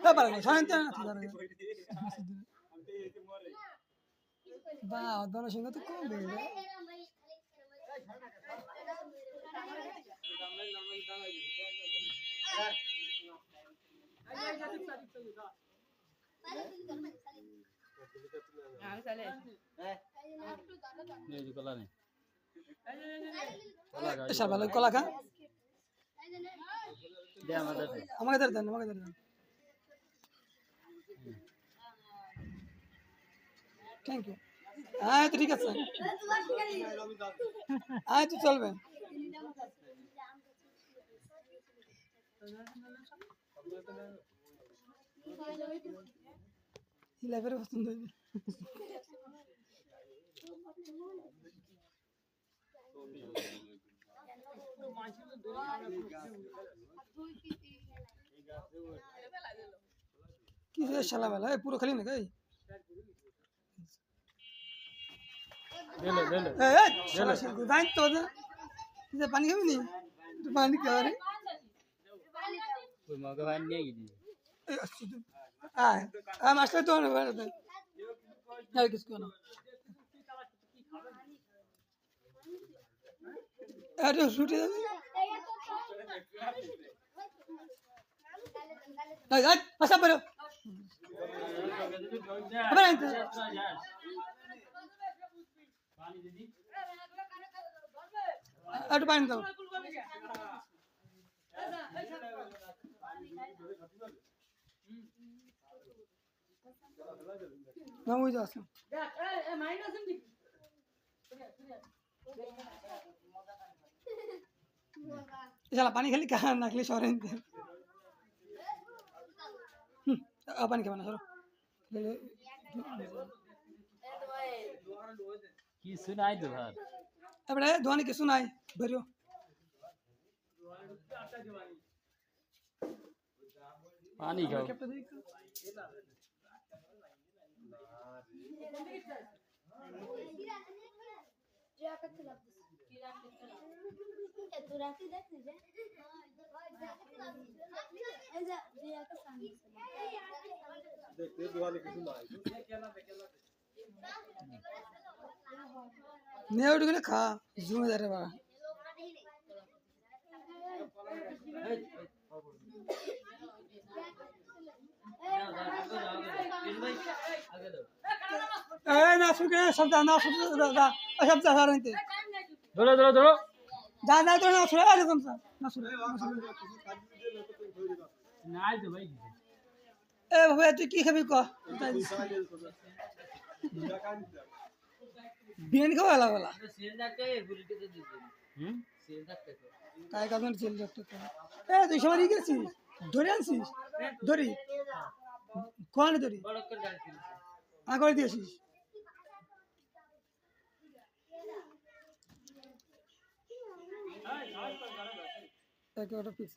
এ পারে না সায়ন তো না। বা, দলের সঙ্গে তো কম কলা খা। আমাকে ধরে দেন, আমাকে ধরে দেন। থ্যাংক ইউ হ্যাঁ তো ঠিক আছে হ্যাঁ তো চলবে লাইফের পছন্দ হইবে কি রে শালা বেলা এ পুরো খালি না পানি খাবি নি পানি খাওয়া রে এ আসছি তো আয় মাস্টার তো কিছু না আরে ছুটে যাবে আবার আনতে একটু পানি দাও না ওই যে আসলাম শালা পানি খালি খা না খেলে শহরে নিতে হুম আ, की सुनाई तुहार अबड़े दुआनी की सुनाई भरियो पानी खाओ देखते दुआ लेके सुनाई নে ওটা খা জমে হার নিতে ধরো ধরো ধরো যা যা তো না সুরে আরে তোমসা না সুরে নাই তো ভাই এ বাবা তুই কি খাবি ক বিরিয়ানি খাওয়া বলা। হুম? কায় কাজন ছিল একটা এ তুই সবার ই গেছিস? ধরে আনছিস? ধরি। কোয়ানে ধরি? আ করে দিয়েছিস একেবারে ফিক্স